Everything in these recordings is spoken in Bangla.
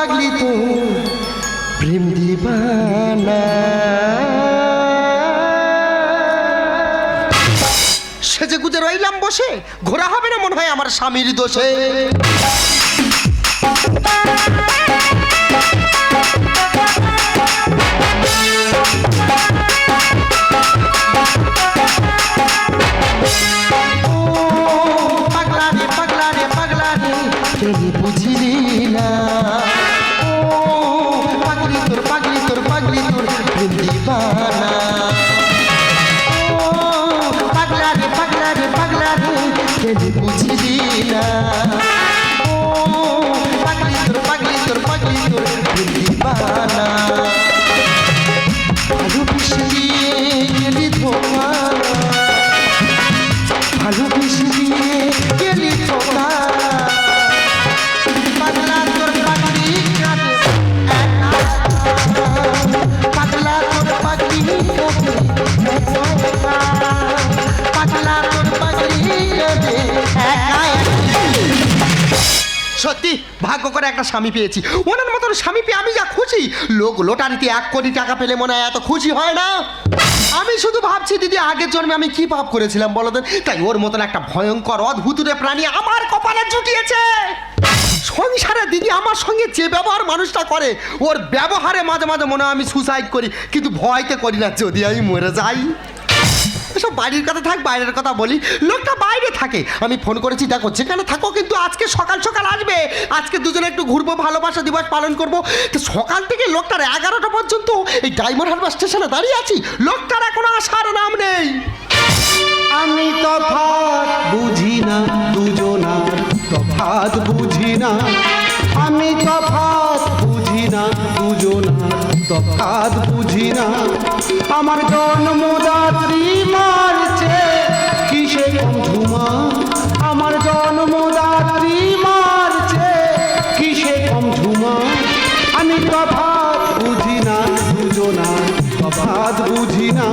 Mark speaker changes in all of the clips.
Speaker 1: পাগলি তোর প্রেম দিবানা। সেজে গুজে রইলাম বসে ঘোরা হবে না মনে হয় আমার স্বামীর দোষে। সত্যি, ভাগ্য করে একটা স্বামী পেয়েছি। ওনার মতন স্বামী পেয়ে আমি যা খুশি। লোক লোটারিতে এক কোটি টাকা পেলে মনে হয় এত খুশি হয় না। আমি শুধু ভাবছি, দিদি, আগের জন্মে আমি কি পাপ করেছিলাম বলো তাই ওর মতন একটা ভয়ঙ্কর অদ্ভুতুরে প্রাণী আমার কপালে জুটিয়েছে। সংসারে দিদি আমার সঙ্গে যে ব্যবহার মানুষটা করে, ওর ব্যবহারে মাঝে মাঝে মনে হয় আমি সুসাইড করি। কিন্তু ভয়তে করি না, যদি আমি মরে যাই। এসব বাড়ির কথা থাক, বাইরের কথা বলি। লোকটা বাইরে থাকে। আমি ফোন করেছি, দেখো, যেখানে থাকো কিন্তু আজকে সকাল সকাল আসবে। আজকে দুজনে একটু ঘুরবো, ভালোবাসা দিবস পালন করব। তো সকাল থেকে লোকটার এগারোটা পর্যন্ত এই ডায়মন্ড হারবার স্টেশনে দাঁড়িয়ে আছি। লোকটার এখনও আসার নাম নেই।
Speaker 2: আমি তফাৎ বুঝি না দুজনার তফাৎ বুঝি না। আমি তফাৎ বুঝি না দুজনার তফাৎ বুঝি না। আমার জন্মদাত্রী মারছে, কিসে ধুমা আমার জন্মদাত্রী মারছে, কিসে কম ঝুমা আমি তফাৎ বুঝি না দুজনার তফাৎ বুঝি না।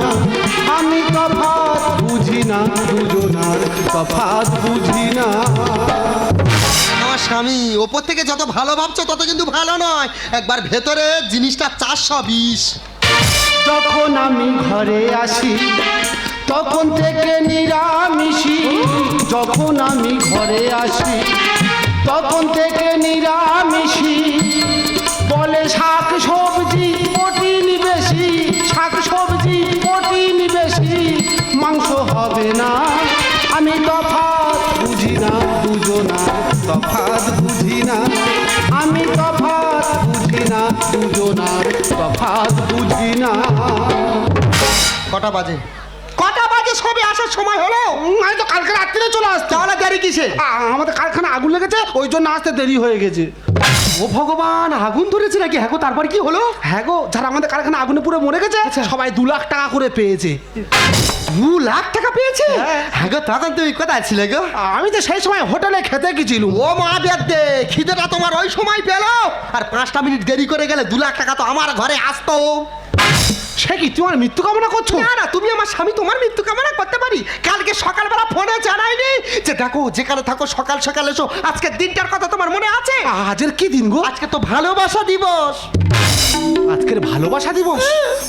Speaker 2: আমি তফাৎ বুঝি না দুজনার তফাৎ বুঝি
Speaker 1: স্বামী ওপর থেকে যত ভালো ভাবছ তত কিন্তু ভালো নয়। একবার ভেতরে জিনিসটা চারশো বিশ
Speaker 2: যখন আমি ঘরে আসি, তখন থেকে নিরামিষি। যখন আমি ঘরে আসি, তখন থেকে নিরামিষি। বলে শাক সবজি প্রোটিন বেশি, শাক সবজি প্রোটিন বেশি, মাংস হবে না।
Speaker 1: কটা বাজে। কটা বাজে সবে আসার সময় হলো?
Speaker 2: আমি তো কালকে রাত্রিরে চলে আসতে
Speaker 1: তাহলে দেরি কিসে?
Speaker 2: আমাদের কারখানা আগুন লেগেছে ওই জন্য আসতে দেরি হয়ে গেছে।
Speaker 1: ও ভগবান আগুন ধরেছে নাকি? হ্যাঁ গো, তারপর কি হলো?
Speaker 2: হ্যাঁ গো যারা আমাদের কারখানা আগুনে পুরো মরে গেছে সবাই দু লাখ টাকা করে পেয়েছে।
Speaker 1: দু লাখ টাকা পেয়েছে?
Speaker 2: হ্যাঁ।
Speaker 1: হ্যাঁ গো তখন তুমি কোথায় ছিলে গো?
Speaker 2: আমি তো সেই সময় হোটেলে খেতে গেছিলুম।
Speaker 1: ও মা বেদে খিদেটা তোমার ওই সময় পেল। আর পাঁচটা মিনিট দেরি করে গেলে দু লাখ টাকা তো আমার ঘরে আসতো।
Speaker 2: সে কি তোমার মৃত্যু কামনা করছ?
Speaker 1: না না তুমি আমার স্বামী তোমার মৃত্যু কামনা করতে পারি। কালকে সকালবেলা ফোনে জানাইনি যে দেখো যেখানে থাকো সকাল সকাল এসো। আজকের দিনটার কথা তোমার মনে আছে?
Speaker 2: আজের কি দিন গো?
Speaker 1: আজকে তো ভালোবাসা দিবস।
Speaker 2: আজকের ভালোবাসা দিবস?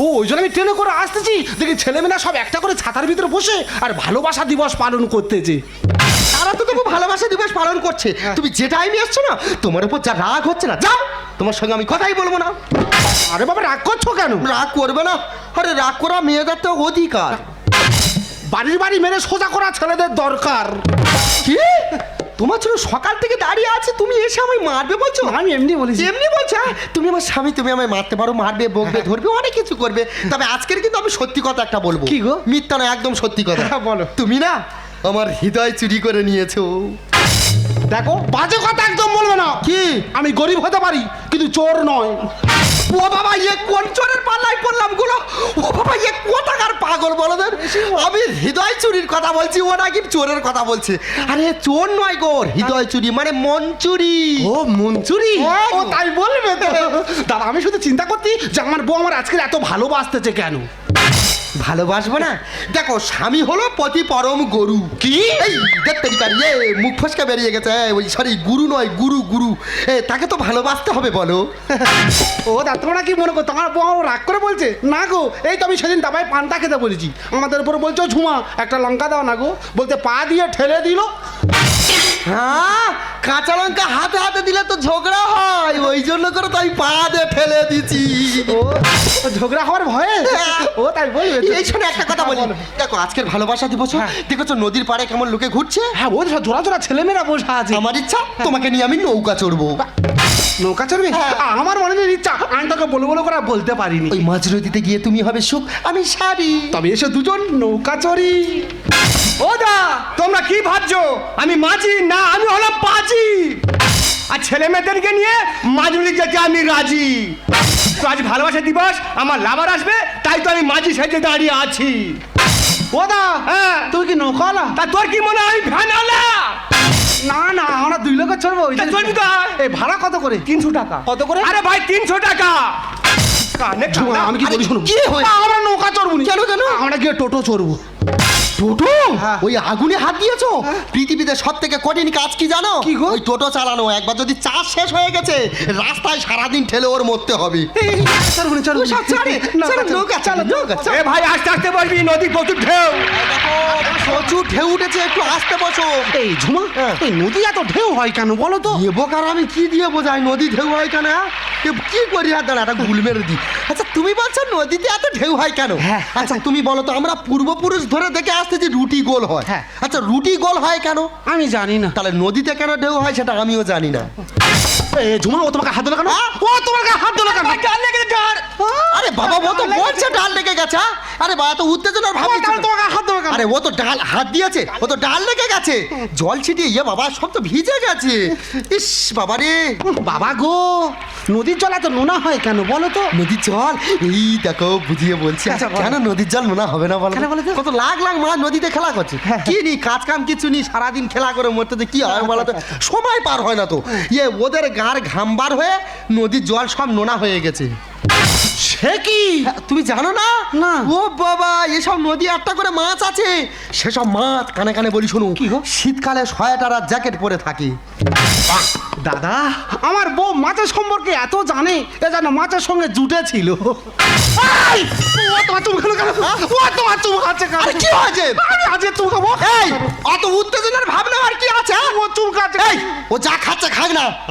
Speaker 2: ও ওই জন্য আমি ট্রেনে করে আসতেছি। দেখি ছেলেমেয়েরা সব একটা করে ছাতার ভিতরে বসে আর ভালোবাসা দিবস পালন করতেছে।
Speaker 1: তারা তো তবু ভালোবাসা দিবস পালন করছে। তুমি যে টাইমে এসছো না তোমার উপর যা রাগ হচ্ছে না যাও। তোমার সঙ্গে আমি কথাই বলব না।
Speaker 2: আরে বাবা রাগ করছ কেন?
Speaker 1: রাগ করবে না। আরে রাগ করা মেয়েদের তো অধিকার।
Speaker 2: বাড়ির বাড়ি মেরে সোজা করা ছেলেদের দরকার।
Speaker 1: কি? তোমার জন্য সকাল থেকে দাঁড়িয়ে আছে তুমি এসে আমায় মারবে বলছো?
Speaker 2: আমি এমনি বলেছি।
Speaker 1: এমনি বলছো হ্যাঁ? তুমি আমার স্বামী তুমি আমায় মারতে পারো মারবে বকবে ধরবে অনেক কিছু করবে। তবে আজকের কিন্তু আমি সত্যি কথা একটা বলব।
Speaker 2: কি গো?
Speaker 1: মিথ্যা না একদম সত্যি কথা।
Speaker 2: বলো।
Speaker 1: তুমি না আমার হৃদয় চুরি করে নিয়েছো।
Speaker 2: দেখো বাজে কথা একদম বলবে না।
Speaker 1: কি?
Speaker 2: আমি গরিব হতে পারি কিন্তু চোর নয়।
Speaker 1: ও বাবা ইয়ে কোন চোরের পাল্লাই পড়লামগুলো? ও বাবা ইয়ে কোথাকার পাগল বলো দেন? আমি হৃদয় চুরির কথা বলছি ও নাকি চোরের কথা বলছে। আরে চোর নয় গো হৃদয় চুরি মানে মন চুরি।
Speaker 2: ও মঞ্চুরি
Speaker 1: হ্যাঁ
Speaker 2: ও। তাই বলবে তো। দাদা আমি শুধু চিন্তা করছি যে আমার বউ আমার আজকে এত ভালোবাসতেছে কেন?
Speaker 1: ভালোবাসবো না? দেখো স্বামী হলো পতি পরম গরু। কি? এই দেখতে ইয়ে মুখ ফসকা বেরিয়ে গেছে। ওই সরি গুরু নয় গুরু গুরু। এ, তাকে তো ভালোবাসতে হবে বলো।
Speaker 2: ও দা তোমরা কি মনে করো তোমার বউ রাগ করে বলছে? না গো এই তো আমি সেদিন দাবাই পান্তা খেতে বলেছি। আমাদের উপর বলছো ঝুমা একটা লঙ্কা দাও না গো। বলতে পা দিয়ে ঠেলে দিল।
Speaker 1: হ্যাঁ কাঁচা লঙ্কা হাতে হাতে দিলে তো ঝগড়া হয়। ওই জন্য করে তাই পা দিয়ে ফেলে দিছি।
Speaker 2: ও ঝগড়া হওয়ার ভয়ে? ও তাই বলবে।
Speaker 1: এই শোনে একটা কথা বলি। দেখো আজকের ভালোবাসা দিবস দেখেছ নদীর পাড়ে কেমন লোকে ঘুরছে?
Speaker 2: হ্যাঁ ও সব জোড়া জোড়া ছেলেমেয়েরা বসে আছে।
Speaker 1: আমার ইচ্ছা তোমাকে নিয়ে আমি নৌকা চড়বো।
Speaker 2: নৌকা চড়বে?
Speaker 1: হ্যাঁ।
Speaker 2: আমার মনে নেই ইচ্ছা। আমি তোকে বলে বলে করে বলতে পারিনি।
Speaker 1: ওই মাঝ নদীতে গিয়ে তুমি হবে সুখ আমি শাড়ি
Speaker 2: তবে এসে দুজন নৌকা চড়ি।
Speaker 3: ও দা তোমরা কি ভাবছ? আমি মাঝি না আমি হলাম পাজি। আর ছেলে মেয়েদেরকে নিয়ে মাঝুরি যেতে আমি রাজি। তো আজ ভালোবাসা দিবস আমার লাভার আসবে তাই তো আমি মাঝি সাইডে দাঁড়িয়ে আছি।
Speaker 2: ওদা
Speaker 3: হ্যাঁ।
Speaker 2: তুই কি নৌকাওয়ালা?
Speaker 3: তা তোর কি মনে হয় ভ্যানালা
Speaker 2: না না আমরা দুই লোকে চড়বো ওই
Speaker 3: তা
Speaker 2: এই ভাড়া কত করে?
Speaker 3: তিনশো টাকা।
Speaker 2: কত করে?
Speaker 3: আরে ভাই তিনশো টাকা। কানে
Speaker 2: আমি কি বলি শোনো
Speaker 1: কি
Speaker 2: হয়? আমরা নৌকা চড়বো।
Speaker 1: কেন, কেন?
Speaker 2: আমরা গিয়ে টোটো চড়বো।
Speaker 1: টোটো
Speaker 2: হ্যাঁ।
Speaker 1: ওই আগুনে হাত দিয়েছ পৃথিবীতে সব থেকে কঠিন কাজ কি জানো
Speaker 2: কি গো?
Speaker 1: ওই টোটো চালানো একবার যদি চাষ শেষ হয়ে গেছে রাস্তায় সারাদিন ঠেলে ওর মরতে হবে।
Speaker 3: এ ভাই আস্তে আস্তে বলবি নদী প্রচুর ঢেউ
Speaker 1: প্রচুর ঢেউ উঠেছে একটু আসতে বসো
Speaker 2: এই ঝুমা
Speaker 1: হ্যাঁ।
Speaker 2: এই নদী এত ঢেউ হয় কেন বলো তো
Speaker 1: এবকার আমি কি দিয়ে বোঝাই নদী ঢেউ হয় কেন হ্যাঁ? এ কি করি আর দাঁড়া একটা গুল মেরে দিই আচ্ছা তুমি বলছো নদীতে এত ঢেউ হয় কেন
Speaker 2: হ্যাঁ।
Speaker 1: আচ্ছা তুমি বলো তো আমরা পূর্বপুরুষ ধরে দেখে আসতেছি রুটি গোল হয়।
Speaker 2: হ্যাঁ।
Speaker 1: আচ্ছা রুটি গোল হয় কেন?
Speaker 2: আমি জানি না।
Speaker 1: তাহলে নদীতে কেন ঢেউ হয় সেটা আমিও জানি না।
Speaker 2: এই ঝুমা ও তোমাকে হাত দিল কেন?
Speaker 1: হ্যাঁ?
Speaker 2: ও তোমার গায়ে হাত দিল কেন?
Speaker 1: ডাল লেগে ডাল আরে বাবা ও তো বলছে ডাল লেগে গেছে? আরে বাবা তো উত্তেজনার ভাব
Speaker 2: তাহলে তোমাকে হাত দিল কেন?
Speaker 1: আরে ও তো ডাল হাত দিয়েছে ও তো ডাল লেগে গেছে। জল ছিটিয়ে ইয়ে বাবা সব তো ভিজে গেছে। ইস বাবা রে।
Speaker 2: বাবা গো। নদীর জল এত নোনা হয় কেন বলো তো?
Speaker 1: নদীর জল? এই দেখো বুঝিয়ে বলছি।
Speaker 2: আচ্ছা।
Speaker 1: কেন নদীর জল নোনা হবে না বলো
Speaker 2: কেন বলো তো?
Speaker 1: কত লাখ লাখ মাছ নদীতে খেলা করছে। কি নি কাজ কাম কিছু নি সারাদিন খেলা করে মরতে তো কি হয় বলো তো? সময় পার হয় না তো। ইয়ে ওদের গার ঘামবার হয়ে নদীর জল সব নোনা হয়ে গেছে।
Speaker 2: সে কি?
Speaker 1: হ্যাঁ, তুমি জানো না?
Speaker 2: না।
Speaker 1: ও বাবা এসব নদী একটা করে মাছ আছে। সেসব মাছ কানে কানে বলি শোনো
Speaker 2: কি?
Speaker 1: শীতকালে সোয়েটার আর জ্যাকেট পরে থাকে।
Speaker 2: দাদা আমার বউ মাছের সম্পর্কে এত জানে এ যেন মাছের সঙ্গে জুটে ছিল।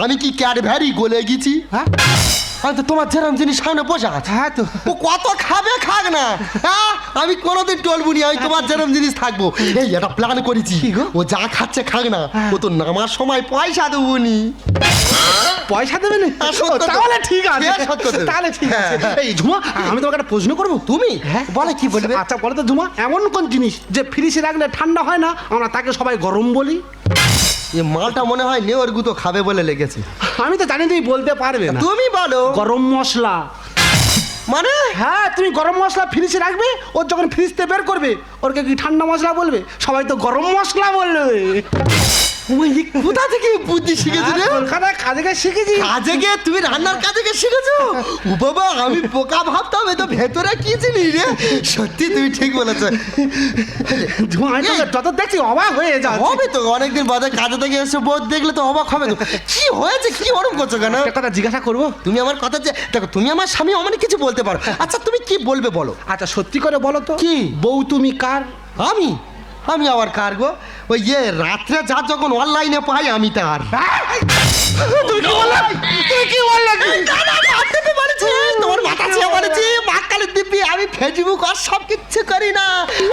Speaker 2: আমি
Speaker 1: কি ক্যাডভ্যারি গলে গেছি?
Speaker 2: হ্যাঁ?
Speaker 1: আমি তোমার যেরকম জিনিস সামনে বসে আছে।
Speaker 2: হ্যাঁ তো।
Speaker 1: ও কত খাবে খাক না। হ্যাঁ আমি কোনোদিন টলবো নি আমি তোমার যেরকম জিনিস থাকব। এই এটা প্ল্যান করেছি। ও যা খাচ্ছে খাক না। ও তো নামার সময় পয়সা দেবো নি।
Speaker 2: পয়সা দেবে না?
Speaker 1: হ্যাঁ,
Speaker 2: তাহলে ঠিক আছে।
Speaker 1: হ্যাঁ।
Speaker 2: তাহলে ঠিক আছে।
Speaker 1: হ্যাঁ,
Speaker 2: এই ঝুমা আমি তোমাকে একটা প্রশ্ন করব?
Speaker 1: তুমি?
Speaker 2: হ্যাঁ।
Speaker 1: বলে কি বলবে?
Speaker 2: আচ্ছা বলো তো ঝুমা এমন কোন জিনিস যে ফ্রিজে রাখলে ঠান্ডা হয় না? আমরা তাকে সবাই গরম বলি।
Speaker 1: এ মালটা মনে হয় নেওয়ার গুতো খাবে বলে লেগেছে।
Speaker 2: আমি তো জানি তুমি বলতে পারবে না।
Speaker 1: তুমি বলো।
Speaker 2: গরম মশলা।
Speaker 1: মানে?
Speaker 2: হ্যাঁ তুমি গরম মশলা ফ্রিজে রাখবে ওর যখন ফ্রিজতে বের করবে ওরকে কি ঠান্ডা মশলা বলবে? সবাই তো গরম মশলা বলবে।
Speaker 1: ওই কোথা থেকে বুদ্ধি শিখেছি রে?
Speaker 2: হ্যাঁ, কলকাতায় কাজে কাজ শিখেছি।
Speaker 1: কাজে গিয়ে তুমি রান্নার কাজে গিয়ে শিখেছো? ও বাবা আমি বোকা ভাবতাম এ তো ভেতরে কি জিনিস রে? সত্যি তুমি ঠিক বলেছ।
Speaker 2: যত দেখছি অবাক হয়ে যাচ্ছে।
Speaker 1: হবে তো অনেকদিন বাদে কাজে থেকে এসে বোধ দেখলে তো অবাক হবে তো। কি হয়েছে কি ওরম করছ কেন?
Speaker 2: কথা জিজ্ঞাসা করব?
Speaker 1: তুমি আমার কথা যে দেখো তুমি আমার স্বামী অনেক কিছু বলতে পারো। আচ্ছা তুমি কি বলবে বলো?
Speaker 2: আচ্ছা সত্যি করে বলো তো।
Speaker 1: কি?
Speaker 2: বউ তুমি কার?
Speaker 1: আমি? আমি আবার কার গো? ওই ইয়ে রাত্রে যা যখন অনলাইনে পাই আমি তার।
Speaker 2: তুমি কি বললে? তুমি কি বললে?
Speaker 1: তোমার মাথা বলেছি মাকালের দিব্যি আমি ফেসবুক আর সব কিচ্ছু করি না।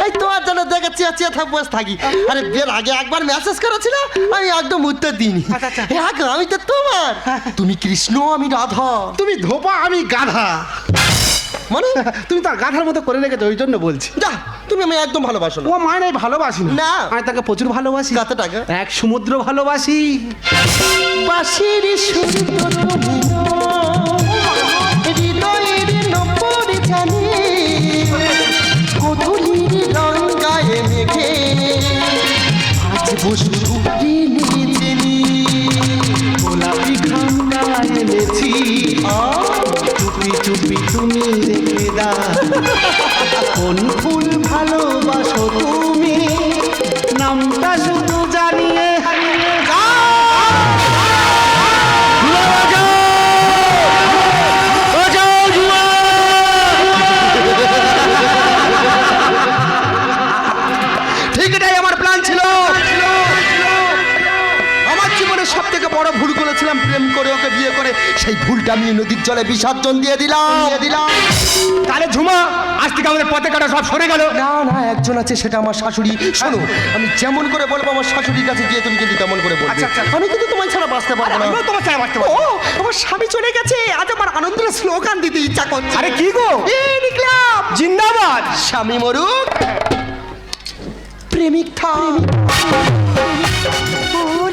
Speaker 1: এই তোমার জন্য দেখে চেয়ে চেয়ে থাক বসে থাকি। আরে বের আগে একবার মেসেজ করেছিল আমি একদম উত্তর দিইনি।
Speaker 2: আচ্ছা, আচ্ছা।
Speaker 1: এ আগে আমি তো তোমার। তুমি কৃষ্ণ আমি রাধা।
Speaker 2: তুমি ধোপা আমি গাধা।
Speaker 1: মানে?
Speaker 2: তুমি তার গাধার মতো করে রেখেছো ওই জন্য বলছি।
Speaker 1: যা তুমি আমি একদম ভালোবাসো না।
Speaker 2: ও আমি ভালোবাসি
Speaker 1: না।
Speaker 2: আমি তাকে প্রচুর ভালোবাসি।
Speaker 1: কত টাকা?
Speaker 2: এক সমুদ্র ভালোবাসি।
Speaker 1: বাঁশির সুর হৃদয়ের নপুর জানি রঙ্গায় মেঘে। আজ বসু
Speaker 2: গোলাপি এনেছি
Speaker 1: আ
Speaker 2: চুপি চুপি তুমি রেখে দাও কোন ফুল ভালোবাসো তুমি? নামটা শুধু
Speaker 1: করে ওকে বিয়ে করে সেই ভুলটা আমি নদীর জলে বিসর্জন দিয়ে দিলাম। দিয়ে দিলাম।
Speaker 3: তাহলে ঝুমা আজ থেকে আমাদের পথে কাটা সব সরে গেল।
Speaker 1: না না একজন আছে সেটা আমার শাশুড়ি। শোনো আমি যেমন করে বলব আমার শাশুড়ির কাছে গিয়ে তুমি কিন্তু তেমন করে বলবে।
Speaker 3: আচ্ছা, আচ্ছা।
Speaker 1: আমি কিন্তু তোমার ছাড়া বাঁচতে পারব না।
Speaker 3: তোমার ছাড়া বাঁচতে পারব।
Speaker 1: আমার স্বামী চলে গেছে। আজ আমার আনন্দের স্লোগান দিতে ইচ্ছা করছে।
Speaker 3: আরে কি গো?
Speaker 1: নিকলাম।
Speaker 3: জিন্দাবাদ।
Speaker 1: স্বামী মরুক। প্রেমিক থাক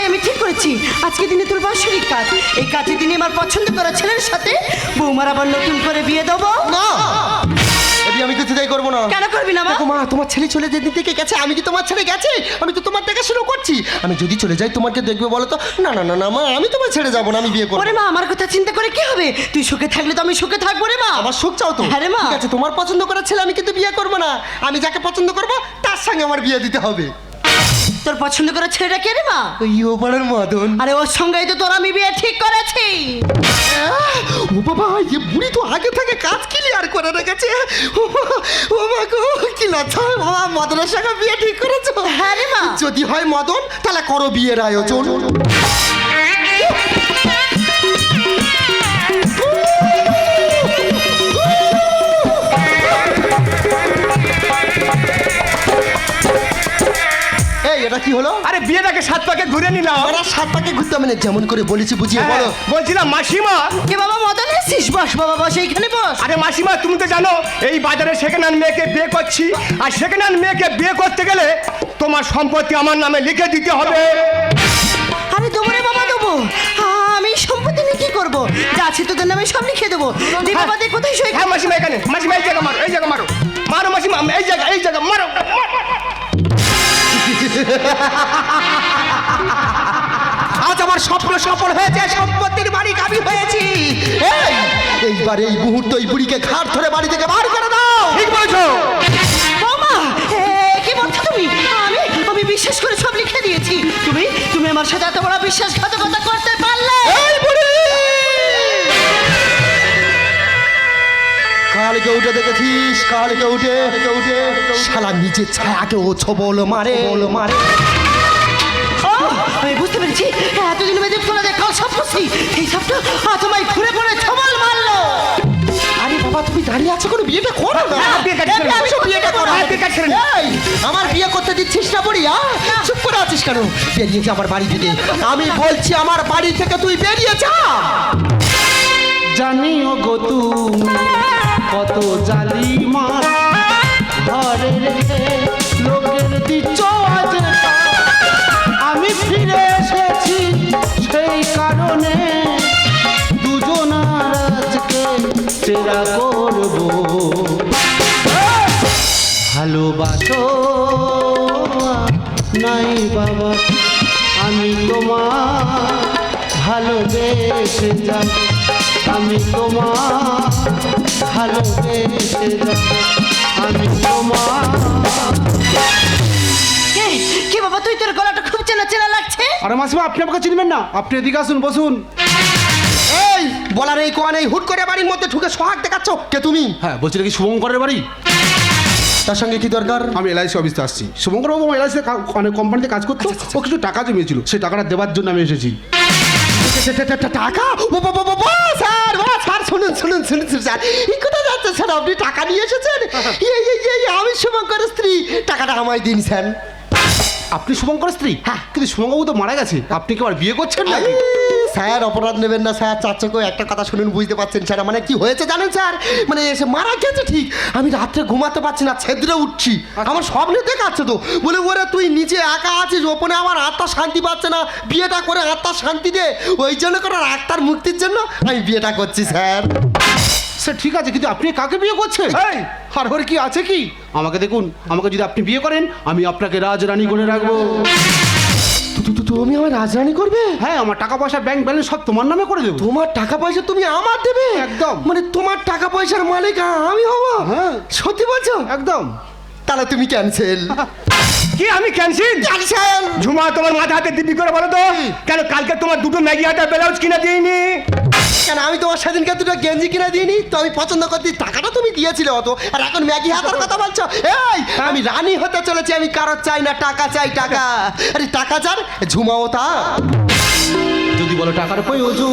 Speaker 4: তাই আমি ঠিক করেছি। আজকে দিনে তোর বাৎসরিক কাজ। এই কাজের দিনে আমার পছন্দ করা ছেলের সাথে বৌমার আবার নতুন করে বিয়ে দেবো।
Speaker 1: না! আমি কিছুতেই করব না।
Speaker 4: কেন করবি না মা?
Speaker 1: মা তোমার ছেলে চলে যেদিন থেকে গেছে? আমি কি তোমার ছেড়ে গেছে? আমি তো তোমার দেখাশুনো করছি। আমি যদি চলে যাই তোমাকে দেখবে বলো তো না না না না মা আমি তোমার ছেড়ে যাব না আমি বিয়ে করব
Speaker 4: মা আমার কথা চিন্তা করে কি হবে? তুই সুখে থাকলে তো আমি সুখে থাকব রে মা।
Speaker 1: আমার সুখ চাও তো
Speaker 4: হ্যাঁ রে মা।
Speaker 1: ঠিক আছে তোমার পছন্দ করার ছেলে আমি কিন্তু বিয়ে করব না। আমি যাকে পছন্দ করব তার সঙ্গে আমার বিয়ে দিতে হবে।
Speaker 4: তোর পছন্দ করা ছেলেটা কে রে মা?
Speaker 1: ওই ও পাড়ার মদন
Speaker 4: আরে ওর সঙ্গেই তো তোর আমি বিয়ে ঠিক করেছি।
Speaker 1: ও বাবা এ বুড়ি তো আগে থেকে কাজ ক্লিয়ার করে রেখেছে। ও মা- গো কি লজ্জা। বাবা মা মদনের সঙ্গে বিয়ে ঠিক করেছ?
Speaker 4: হ্যাঁ রে মা।
Speaker 1: যদি হয় মদন তাহলে করো বিয়ের আয়োজন। এটা কি হলো?
Speaker 3: আরে বিয়েটাকে সাত পাকে ঘুরে নিলাম।
Speaker 1: আমরা সাত পাকে ঘুরতে মানে যেমন করে বলেছি বুঝিয়ে
Speaker 3: হ্যাঁ,
Speaker 1: বলো।
Speaker 3: বলছিলাম মাসিমা!
Speaker 4: কে বাবা মদন এসছিস? বস বাবা বস এইখানে বস।
Speaker 3: আরে মাসিমা তুমি তো জানো এই বাজারে সেকেন্ড হ্যান্ড মেয়েকে বিয়ে করছি। আর সেকেন্ড হ্যান্ড মেয়েকে বিয়ে করতে গেলে তোমার সম্পত্তি আমার নামে লিখে দিতে হবে।
Speaker 4: আরে দেবো রে বাবা দেবো। আমি সম্পত্তি নিয়ে কি করব? যা আছে তোদের নামে সব লিখে দেবো। দি বাবা দে কোথায় সই
Speaker 3: হ্যাঁ মাসিমা এখানে। মাসিমা এই জায়গা মারো এই জায়গা মারো। মারো মাসিমা এই জায়গা এই জায়গা মারো।
Speaker 1: আজ আমার স্বপ্ন সফল হয়েছে সম্পত্তির মালিক আমি হয়েছি। এই, এইবার এই মুহূর্তে এই বুড়িকে ঘাট ধরে বাড়ি থেকে বার করে দাও।
Speaker 3: ঠিক বলছো।
Speaker 4: কি বলছো তুমি? আমি আমি বিশ্বাস করে সব লিখে দিয়েছি। তুমি তুমি আমার সাথে এত বড় বিশ্বাসঘাতকতা করতে পারলে।
Speaker 1: এই বুড়ি! কালকে উঠে দেখেছিস? কালকে উঠে উঠে শালা নিজের ছায়াকে ও ছবল মারে। বল মারে।
Speaker 4: ও, আমি বুঝতে পেরেছি। এতদিন বেঁধে ফোলা দেখ কাল সব করছি এই সবটা আমায় ঘুরে পড়ে ছবল মারলো।
Speaker 1: আরে বাবা তুমি দাঁড়িয়ে আছো কোনো? বিয়েটা করো না।
Speaker 3: হ্যাঁ,
Speaker 1: বিয়েটা করো।
Speaker 3: হ্যাঁ,
Speaker 1: আমার বিয়ে করতে দিচ্ছিস না বুড়ি আ? চুপ করে আছিস কেন? বেরিয়ে যা আমার বাড়ি থেকে। আমি বলছি আমার বাড়ি থেকে তুই বেরিয়ে যা।
Speaker 2: জানিও গো তুমি কত জালি লোকের আমি ফিরে এসেছি সেই কারণে। দুজনার আজকে চেরা করব। ভালোবাসো নাই বাবা, আমি তোমার ভালোবেসে যাব আমি তোমার ভালোবেসে আমি তোমার
Speaker 4: কে? কে বাবা তুই তোর গলাটা খুব চেনা চেনা লাগছে?
Speaker 2: আরে মাসিমা আপনি আমাকে চিনবেন না। আপনি এদিকে আসুন বসুন।
Speaker 1: এই বলার এই কোয়া নেই হুট করে বাড়ির মধ্যে ঢুকে সোহাগ দেখাচ্ছ। কে তুমি?
Speaker 2: হ্যাঁ বলছি কি শুভঙ্করের বাড়ি?
Speaker 1: তার সঙ্গে কি দরকার?
Speaker 2: আমি এলআইসি অফিসে আসছি। শুভঙ্কর বাবু এলআইসি অনেক কোম্পানিতে কাজ করতো। ও কিছু টাকা জমিয়েছিল। সেই টাকাটা দেওয়ার জন্য আমি এসেছি।
Speaker 1: টাকা? ও স্যার ও স্যার শুনুন শুনুন শুনুন শুনুন, স্যার। এই কোথায় যাচ্ছে স্যার? আপনি টাকা নিয়ে এসেছেন? আমি শুভঙ্কর স্ত্রী। টাকাটা আমায় দিন স্যার।
Speaker 2: আপনি শুভঙ্কর স্ত্রী? হ্যাঁ। কিন্তু শুভঙ্কর তো মারা গেছে। আপনি কি আবার বিয়ে করছেন নাকি?
Speaker 1: স্যার অপরাধ নেবেন না স্যার চার চোখে একটা কথা শুনুন বুঝতে পারছেন স্যার। মানে কি হয়েছে জানেন স্যার? মানে এসে মারা গেছে ঠিক। আমি রাত্রে ঘুমাতে পারছি না ছেদ্রে উঠছি। আমার স্বপ্নে দেখাচ্ছে তো। বলে ওরে তুই নিচে একা আছিস ওপরে আমার আত্মা শান্তি পাচ্ছে না। বিয়েটা করে আত্মা শান্তি দে। ওই জন্য করে আত্মার মুক্তির জন্য আমি বিয়েটা করছি স্যার।
Speaker 2: সে ঠিক আছে কিন্তু আপনি কাকে বিয়ে করছেন?
Speaker 3: এই!
Speaker 2: আর ওর কি আছে কি? আমাকে দেখুন আমাকে যদি আপনি বিয়ে করেন আমি আপনাকে রাজরানী করে রাখব।
Speaker 1: তুমি আমার রাজরানি করবে?
Speaker 2: হ্যাঁ আমার টাকা পয়সা ব্যাংক ব্যালেন্স সব তোমার নামে করে দেবো।
Speaker 1: তোমার টাকা পয়সা তুমি আমার দেবে?
Speaker 2: একদম।
Speaker 1: মানে তোমার টাকা পয়সার মালিক আমি হব?
Speaker 2: হ্যাঁ।
Speaker 1: সত্যি বলছো?
Speaker 2: একদম।
Speaker 1: তাহলে তুমি ক্যান্সেল
Speaker 3: কি আমি ক্যান্সেল
Speaker 1: ক্যান্সেল
Speaker 3: ঝুমা তোমার মাথা হাতে দিবি করে বলো তো। কেন কালকে তোমার দুটো ম্যাগি হাতে ব্লাউজ কিনে দিইনি?
Speaker 1: কেন আমি তোমার সেদিনকে দুটো গেঞ্জি কিনে দিইনি? তো আমি পছন্দ করতে টাকাটা তুমি দিয়েছিলে অত। আর এখন ম্যাগি হাতার কথা বলছো? এই আমি রানী হতে চলেছি আমি কারও চাই না টাকা চাই টাকা। আরে টাকা চার ঝুমাও তা।
Speaker 2: যদি বলো টাকার প্রয়োজন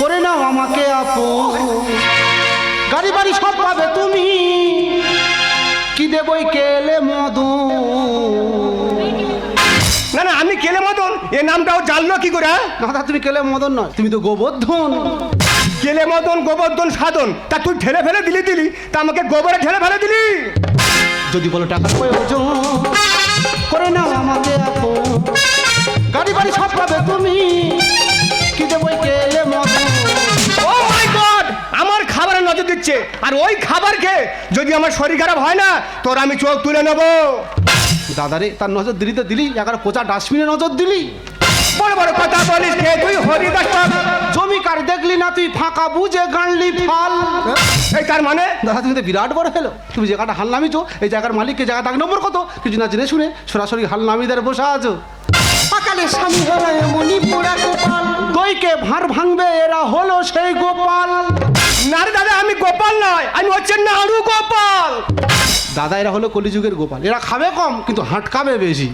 Speaker 2: করে নাও আমাকে আপন গাড়ি বাড়ি সব পাবে তুমি। কি দেবই কেলে মদন
Speaker 3: এ নামটাও জানলো কি করে হ্যাঁ?
Speaker 2: দাদা, তুমি কেলে মদন নয়? তুমি তো গোবর্ধন।
Speaker 3: কেলে মতন গোবর্ধন সাধন? তা তুই ঠেলে ফেলে দিলি দিলি তা আমাকে গোবরে ঠেলে ফেলে দিলি।
Speaker 2: যদি বলো টাকার প্রয়োজন করে নাও আমাকে গাড়ি বাড়ি সব পাবে তুমি। কি দেবই কেলে মদন?
Speaker 3: ও মাই গড আমার খাবারে নজর দিচ্ছে আর ওই খাবার খেয়ে যদি আমার শরীর খারাপ হয় না তোর আমি চোখ তুলে নেব।
Speaker 2: দাদারে, তার নজর দিলি তো দিলি এগারো পচা ডাস্টবিনে নজর দিলি।
Speaker 3: বড় বড় কথা বলিস কে তুই, হরিদাস পাল।
Speaker 2: জমি দেখলি না তুই, ফাঁকা বুঝে গানলি ফাল।
Speaker 3: এই তার মানে?
Speaker 2: দাদা, তুমি তো বিরাট বড় হলো তুমি জায়গাটা হাল নামিছো এই জায়গার মালিককে জায়গা ডাক নম্বর কত? কিছু না জেনে শুনে সরাসরি হাল নামিদারে বসে আছো।
Speaker 1: সকালে স্বামী মনি পোড়া গোপাল
Speaker 2: দইকে ভাঁড় ভাঙবে এরা
Speaker 3: দাদা
Speaker 2: এরা হলো কলিযুগের গোপাল। এরা খাবে কম কিন্তু হাঁটকাবে বেশি।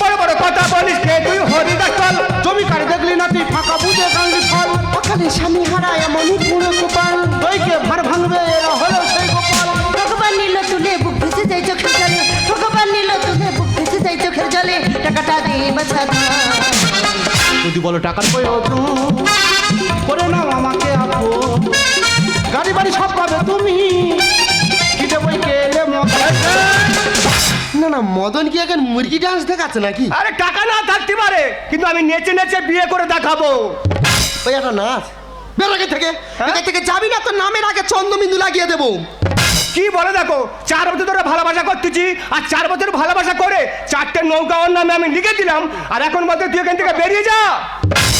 Speaker 3: বড় বড় কথা বলিস কে তুই হরিদাস পাল।
Speaker 2: জমি কার দেখলি না তুই ফাঁকা বুঝে গানলি ফাল।
Speaker 1: সকালে স্বামী হারায় মনি পোড়া গোপাল।
Speaker 2: দইকে ভাঁড় ভাঙবে এরা হলো সেই গোপাল।
Speaker 5: ভগবান নিল তুলে বুক ভেসে যাই চোখের জলে। ভগবান নিল তুলে বুক ভেসে যাই চোখের জলে। টাকাটা দিয়ে বাছা
Speaker 2: যদি বলো টাকার প্রয়োজন করে নাও আমাকে আপন। গাড়ি বাড়ি সব পাবে তুমি।
Speaker 1: না না মদন কি এখন মুরগি ডান্স দেখাচ্ছে নাকি?
Speaker 3: আরে টাকা না থাকতে পারে কিন্তু আমি নেচে নেচে বিয়ে করে দেখাবো।
Speaker 1: ওই একটা নাচ। বের আগে থেকে।
Speaker 3: হ্যাঁ?
Speaker 1: এখান থেকে যাবি না তো নামের আগে চন্দ্রবিন্দু লাগিয়ে দেবো।
Speaker 3: কি বলে দেখো চার বছর ধরে ভালোবাসা করতেছি আর চার বছর ভালোবাসা করে চারটে নৌকা ওর নামে আমি লিখে দিলাম আর এখন বলতে তুই এখান থেকে বেরিয়ে যা।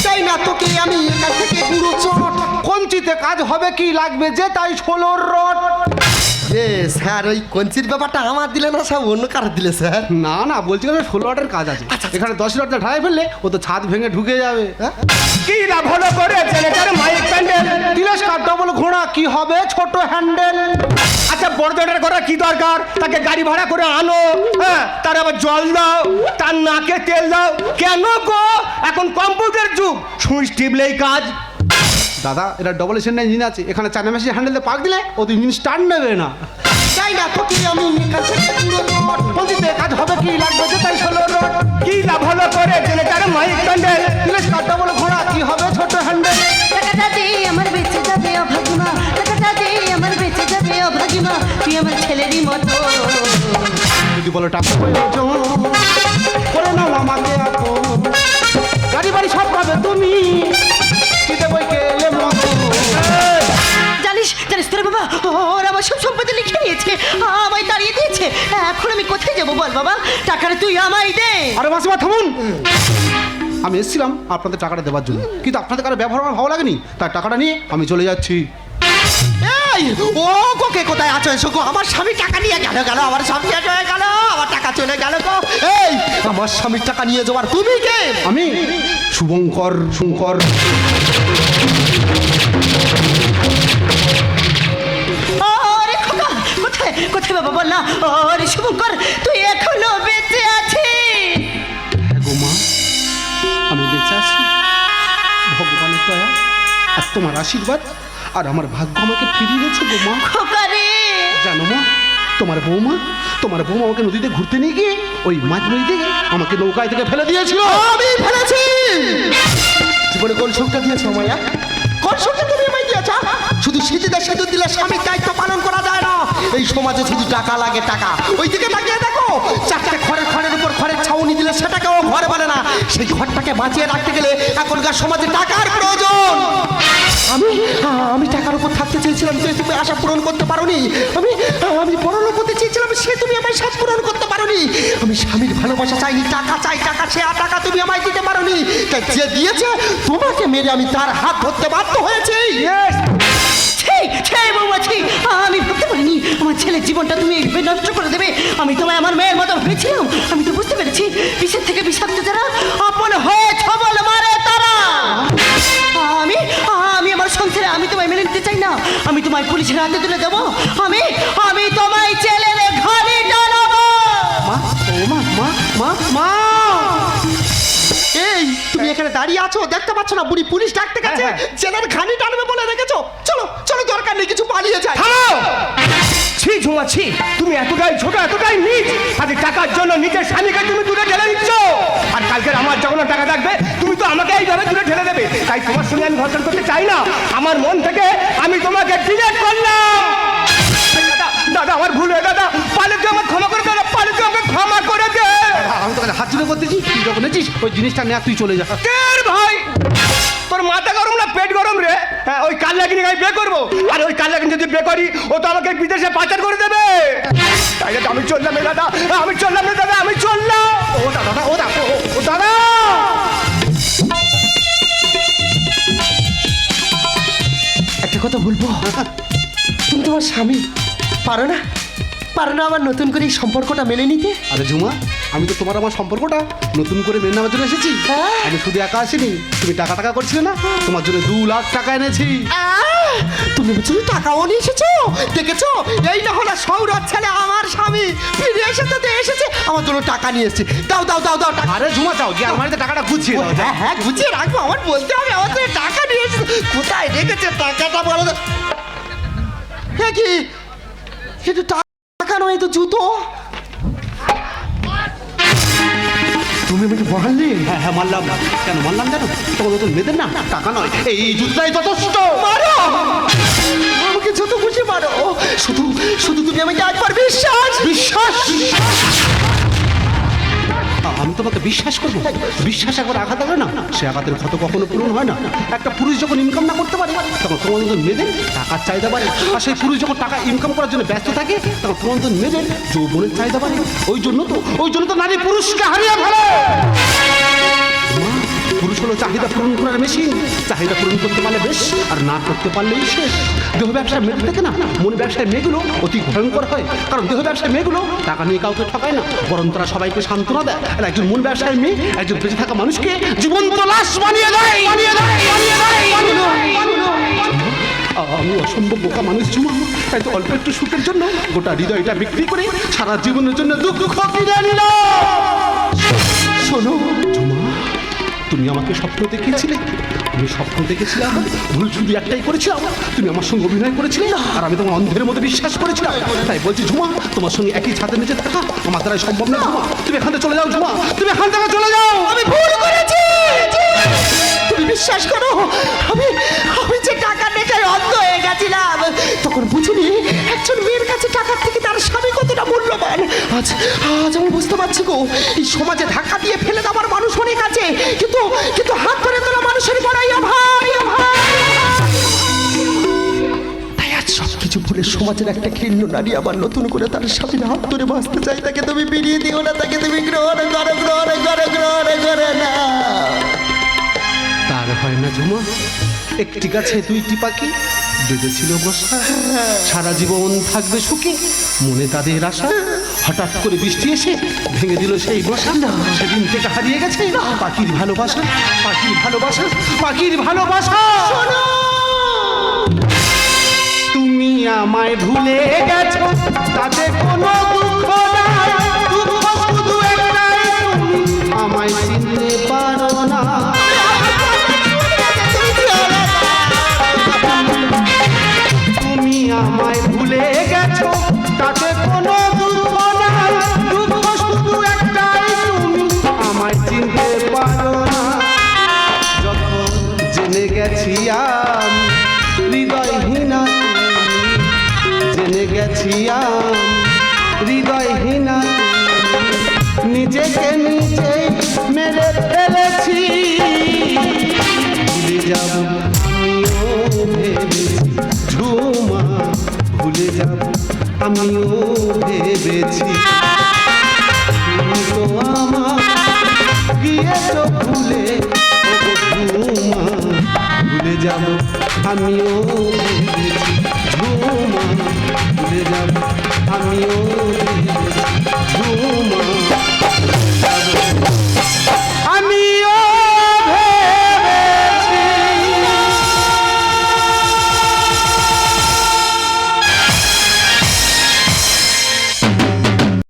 Speaker 1: চাই না তোকে আমি এখান থেকে পুরো চট।
Speaker 2: কঞ্চিতে কাজ হবে কি লাগবে যে তাই ষোলোর রড
Speaker 1: এ স্যার ওই কঞ্চির ব্যাপারটা আমার দিলে না সব অন্য কারও দিলে স্যার?
Speaker 2: না না বলছি ওখানে ষোলো রডের কাজ আছে। এখানে দশ রডটা ঢালাই ফেললে ও তো ছাদ ভেঙে ঢুকে যাবে। হ্যাঁ?
Speaker 3: কি লাভ হলো করে জেনেটার মাইক প্যান্ডেল
Speaker 2: তিরস্কার ডবল ঘোড়া কি হবে ছোট হ্যান্ডেল
Speaker 3: আচ্ছা বড় বড়দের করা কি দরকার? তাকে গাড়ি ভাড়া করে আনো। হ্যাঁ তার আবার জল দাও তার নাকে তেল দাও। কেন গো? এখন কম্পিউটার যুগ। সুইচ টিপলেই কাজ।
Speaker 2: দাদা এটা ডবল এসেন্ট ইঞ্জিন আছে এখানে চায়না মেশিন হ্যান্ডেলে পাক দিলে ও তো ইঞ্জিন স্টার্ট নেবে না।
Speaker 1: চাই না তোকে আমি
Speaker 2: কঞ্চিতে কাজ হবে কি লাগবে যে তাই ষোলো রড
Speaker 3: কি লাভ হলো করে জেনেটার মাইক প্যান্ডেল
Speaker 2: তিরস্কার ডবল ঘোড়া কি হবে ছোট হ্যান্ডেল
Speaker 5: আমার বেঁচে যাবে অভাগিমা আমার বেঁচে যাবে অভাগিমা তুই আমার ছেলেরই মতো।
Speaker 2: যদি বলো টাকা প্রয়োজন করে নাও আমাকে আপন গাড়ি বাড়ি সব পাবে তুমি।
Speaker 5: বাবা ওর আমার সব সম্পত্তি লিখে নিয়েছে আমায় তাড়িয়ে দিয়েছে। এখন আমি কোথায় যাব বল বাবা? টাকাটা তুই আমায় দে।
Speaker 2: আরে মাসিমা থামুন। আমি এসেছিলাম আপনাদের টাকাটা দেওয়ার জন্য। কিন্তু আপনাদের কারও ব্যবহার আমার ভালো লাগেনি। তার টাকাটা নিয়ে আমি চলে যাচ্ছি।
Speaker 1: এই ও কোকে কোথায় আছো এসো আমার স্বামী টাকা নিয়ে গেল গেল আমার স্বামী শেষ হয়ে গেল আমার টাকা চলে গেল গো। এই আমার স্বামীর টাকা নিয়ে যাওয়ার তুমি কে?
Speaker 2: আমি শুভঙ্কর শুঙ্কর।
Speaker 5: বাবা না। ওরে শুভঙ্কর তুই এখনও বেঁচে আছিস?
Speaker 2: হ্যাঁ গো মা আমি বেঁচে আছি। ভগবানের দয়া আর তোমার আশীর্বাদ আর আমার ভাগ্য আমাকে ফিরিয়ে গেছে গো মা।
Speaker 5: খোকা
Speaker 2: জানো মা তোমার বৌমা তোমার বৌমা আমাকে নদীতে ঘুরতে নিয়ে গিয়ে ওই মাছ নদী থেকে আমাকে নৌকায় থেকে ফেলে দিয়েছিল।
Speaker 1: আমি ফেলেছি। দিয়েছ মায়া কোন তুমি শুধু শীতিতে সেতু দিলে স্বামীর দায়িত্ব পালন করা যায় না। এই সমাজে শুধু টাকা লাগে টাকা। ওই দিকে তাকিয়ে দেখো, চারটে খড়ের খড়ের উপর খড়ের ছাউনি দিলে সেটাকেও ঘর বলে না। সেই ঘরটাকে বাঁচিয়ে রাখতে গেলে এখনকার সমাজে টাকার প্রয়োজন। আমি আমি টাকার উপর থাকতে চেয়েছিলাম, যে তুমি আশা পূরণ করতে পারোনি। আমি আমি পড়ানো করতে চেয়েছিলাম, সে তুমি আমায় সাজ পূরণ করতে পারোনি। আমি স্বামীর ভালোবাসা চাইনি, টাকা চাই, টাকা সে আর টাকা তুমি আমায় দিতে পারোনি। তাই যে দিয়েছে, তোমাকে মেরে আমি তার হাত ধরতে বাধ্য হয়েছি।
Speaker 5: ছি ছি বৌমা আমি ভাবতে পারিনি আমার ছেলের জীবনটা তুমি এইভাবে নষ্ট করে দেবে। আমি তোমায় আমার মেয়ের মতো ভেবেছিলাম। আমি তো বুঝতে পেরেছি বিষের থেকে বিষাক্ত যারা আপন হয়ে ছবল মারে তারা। আমি আমি আমার সংসারে আমি তোমায় মেনে নিতে চাই না। আমি তোমায় পুলিশের হাতে তুলে দেবো। আমি আমি তোমায় ছেলের ঘরে টানাবো
Speaker 2: মা মা মা মা।
Speaker 1: এই তুমি এখানে দাঁড়িয়ে আছো? দেখতে পাচ্ছ না বুড়ি পুলিশ ডাকতে গেছে।
Speaker 3: হ্যাঁ, হ্যাঁ।
Speaker 1: জেলের ঘানি টানবে বলে রেখেছো? নেই কিছু পালিয়ে যায়
Speaker 3: থামো ছি ঝুমা ছি। তুমি এতটাই ছোট এতটাই নিচ। আজ টাকার জন্য নিজের স্বামীকে তুমি দূরে ঠেলে দিচ্ছ আর কালকে আমার যখন টাকা থাকবে তুমি তো আমাকে এইভাবে দূরে ঠেলে দেবে। তাই তোমার সঙ্গে আমি ঘর্ষণ করতে চাই না। আমার মন থেকে আমি তোমাকে ডিলেট করলাম। দাদা আমার ভুল হয়ে দাদা পালে তুই আমার ক্ষমা করে দাদা, পালে তুই আমাকে ক্ষমা করে দে।
Speaker 2: আমি তোকে হাত জুড়ে করতেছি তুই যখন নেছিস ওই জিনিসটা নেওয়া তুই চলে যা।
Speaker 3: কের ভাই? তোর মাথা গরম না পেট গরম রে? হ্যাঁ ওই কাল্লাকিনি আমি বিয়ে করব। আর ওই কাল্লাকিনি যদি বিয়ে করি ও তো আমাকে বিদেশে পাচার করে দেবে। তাই জন্য আমি চললাম রে দাদা আমি চললাম রে দাদা আমি চললাম। ও দাদা ও দাদা ও, দাদা।
Speaker 1: একটা কথা বলব? তুমি তোমার স্বামী পারো না? পারো না আমার নতুন করে এই সম্পর্কটা মেনে নিতে?
Speaker 2: আরে ঝুমা আমি তো তোমার আমার সম্পর্কটা নতুন করে মেনে নেওয়ার জন্য এসেছি।
Speaker 1: হ্যাঁ।
Speaker 2: আমি শুধু একা আসিনি তুমি টাকা টাকা করছিলে না? তোমার জন্য দু লাখ টাকা এনেছি!
Speaker 1: তুমি বলছো টাকাও নিয়ে এসেছ? দেখেছ? এই না হলো সৌরভ ছেলে আমার স্বামী। ফিরে এসেছে তো এসেছে। আমার জন্য টাকা নিয়ে এসেছে। দাও দাও দাও দাও টাকা।
Speaker 2: আরে ঝুমা চাও গিয়ে আলমারিতে টাকাটা গুছিয়ে দাও
Speaker 1: হ্যাঁ হ্যাঁ গুছিয়ে রাখব। আমার বলতে হবে আমার জন্য টাকা নিয়ে এসেছে। কোথায় রেখেছে টাকাটা বলো হ্যাঁ কি? এটা টাকা নয় তো জুতো। তুমি আমাকে মারলে
Speaker 2: হ্যাঁ হ্যাঁ মারলাম। কেন মারলাম জানো? তোমার তো মেয়েদের না টাকা নয়। এই জুতোটাই যথেষ্ট।
Speaker 1: মারো! আমাকে যত খুশি মারো। শুধু শুধু তুমি আমাকে একবার বিশ্বাস
Speaker 2: বিশ্বাস। আমি তোমাকে বিশ্বাস করব। বিশ্বাস একবার আঘাত হবে না? সে আঘাতের ক্ষত কখনো পূরণ হয় না। একটা পুরুষ যখন ইনকাম না করতে পারে, তখন তোমার মেয়েদের টাকার চাহিদা বাড়ে। আর সেই পুরুষ যখন টাকা ইনকাম করার জন্য ব্যস্ত থাকে, তখন তোমার মেয়েদের যৌবনের চাহিদা বাড়ে। ওই জন্য তো ওই জন্য তো নারী পুরুষকে হারিয়ে ফেলে! পুরুষ হলো চাহিদা পূরণ করার মেশিন চাহিদা পূরণ করতে পারলে বেশ, আর না করতে পারলেই শেষ। দেহ ব্যবসায় মেয়ে থেকে না, মন ব্যবসায় মেয়েগুলো অতি ভয়ঙ্কর হয়। কারণ দেহ ব্যবসায় মেয়েগুলো টাকা নিয়ে কাউকে ঠকায় না, বরং তারা সবাইকে সান্ত্বনা দেয়। আর একজন মন ব্যবসায় মেয়ে, একজন বেঁচে থাকা মানুষকে জীবন্ত লাশ বানিয়ে দেয়। আমি অসম্ভব বোকা মানুষ, জুমা। তাই তো অল্প একটু সুখের জন্য গোটা হৃদয়টা বিক্রি করে সারা জীবনের জন্য দুঃখ কিনে শোনো তুমি আমাকে স্বপ্ন দেখিয়েছিলে আমি স্বপ্ন দেখেছিলাম? ভুল শুধু একটাই করেছিলাম। তুমি আমার সঙ্গে অভিনয় করেছিলে আর আমি তোমার অন্ধের মধ্যে বিশ্বাস করেছিলাম। তাই বলছি ঝুমা তোমার সঙ্গে একই ছাদের নিচে থাকা আমার দ্বারা সম্ভব না ঝুমা। তুমি এখান থেকে চলে যাও ঝুমা। তুমি এখান থেকে চলে যাও।
Speaker 1: আমি ভুল করেছি। তুমি বিশ্বাস করো আমি আমি যে টাকা নেশায় অন্ধ হয়ে গেছিলাম। তখন বুঝিনি একজন মেয়ের কাছে টাকার থেকে তার স্বামী কতটা মূল্যবান। আজ আজ আমি বুঝতে পারছি গো, এই সমাজে ধাক্কা দিয়ে ফেলে দেওয়ার মানুষ অনেক আছে। কিন্তু কিন্তু হাত ধরে তোলা মানুষের বড়াই অভাব তাই আজ সব কিছু ভুলে সমাজের একটা ঘৃণ্য নারী আবার নতুন করে তার স্বামীর হাত ধরে বাঁচতে চাই তাকে তুমি বেরিয়ে দিও না, তাকে তুমি গ্রহণ করো গ্রহণ করো গ্রহণ করে না।
Speaker 2: তার হয় না ঝুমা। একটি গাছে দুইটি পাখি? বেঁধেছিল বসা সারা জীবন থাকবে সুখে মনে তাদের আশা। হঠাৎ করে বৃষ্টি এসে ভেঙে দিল সেই বসা সেদিন থেকে হারিয়ে গেছে পাখির ভালোবাসা পাখির ভালোবাসা পাখির ভালোবাসা। তুমি আমায় ভুলে গেছো তাতে কোনো দুঃখ নাই। দুঃখ শুধু একটাই তুমি আমায় চিনতে হয়েছি হৃদয়হীনা নিজেকে নিচে মেরে ফেলেছি। ভুলে যাব, আমিও ভেবেছি। ঝুমা, ভুলে যাব, আমিও ভেবেছি।